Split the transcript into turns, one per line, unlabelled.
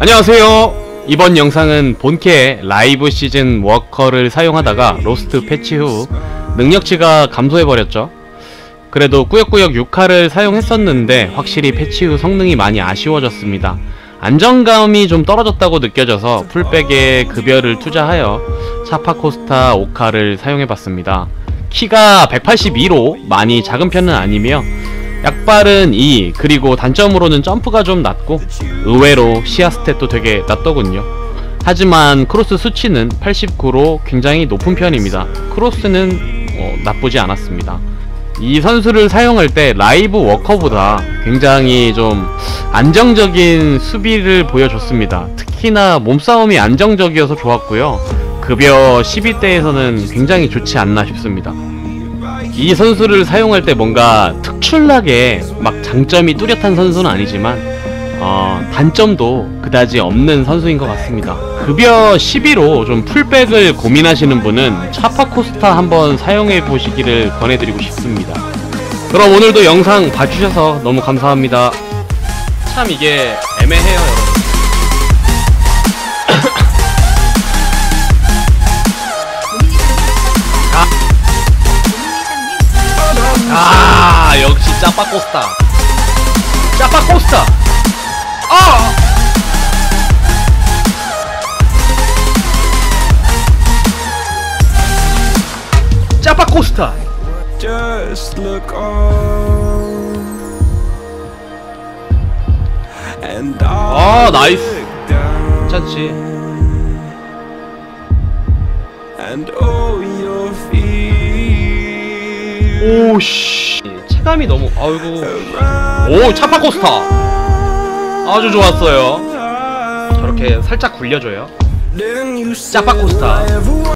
안녕하세요. 이번 영상은 본캐 라이브 시즌 워커를 사용하다가 로스트 패치 후 능력치가 감소해버렸죠. 그래도 꾸역꾸역 6화를 사용했었는데 확실히 패치 후 성능이 많이 아쉬워졌습니다. 안정감이 좀 떨어졌다고 느껴져서 풀백에 급여를 투자하여 차파코스타 5카를 사용해봤습니다. 키가 182로 많이 작은 편은 아니며 약발은 2 그리고 단점으로는 점프가 좀 낮고 의외로 시야 스탯도 되게 낮더군요. 하지만 크로스 수치는 89로 굉장히 높은 편입니다. 크로스는 어, 나쁘지 않았습니다. 이 선수를 사용할 때 라이브 워커보다 굉장히 좀 안정적인 수비를 보여줬습니다. 특히나 몸싸움이 안정적이어서 좋았고요. 급여 12대에서는 굉장히 좋지 않나 싶습니다 이 선수를 사용할 때 뭔가 특출나게 막 장점이 뚜렷한 선수는 아니지만 어, 단점도 그다지 없는 선수인 것 같습니다. 급여 12로 좀 풀백을 고민하시는 분은 차파코스타 한번 사용해 보시기를 권해드리고 싶습니다. 그럼 오늘도 영상 봐주셔서 너무 감사합니다. 참 이게 애매해요, 여러분. 짜파코스타 짜파코스타 아 짜파코스타
Just look on and
아 나이스 괜찮지
and all your fears
오씨 체감이 너무 아이고. 오 차파코스타. 아주 좋았어요. 저렇게 살짝 굴려줘요. 짜파코스타.
whatever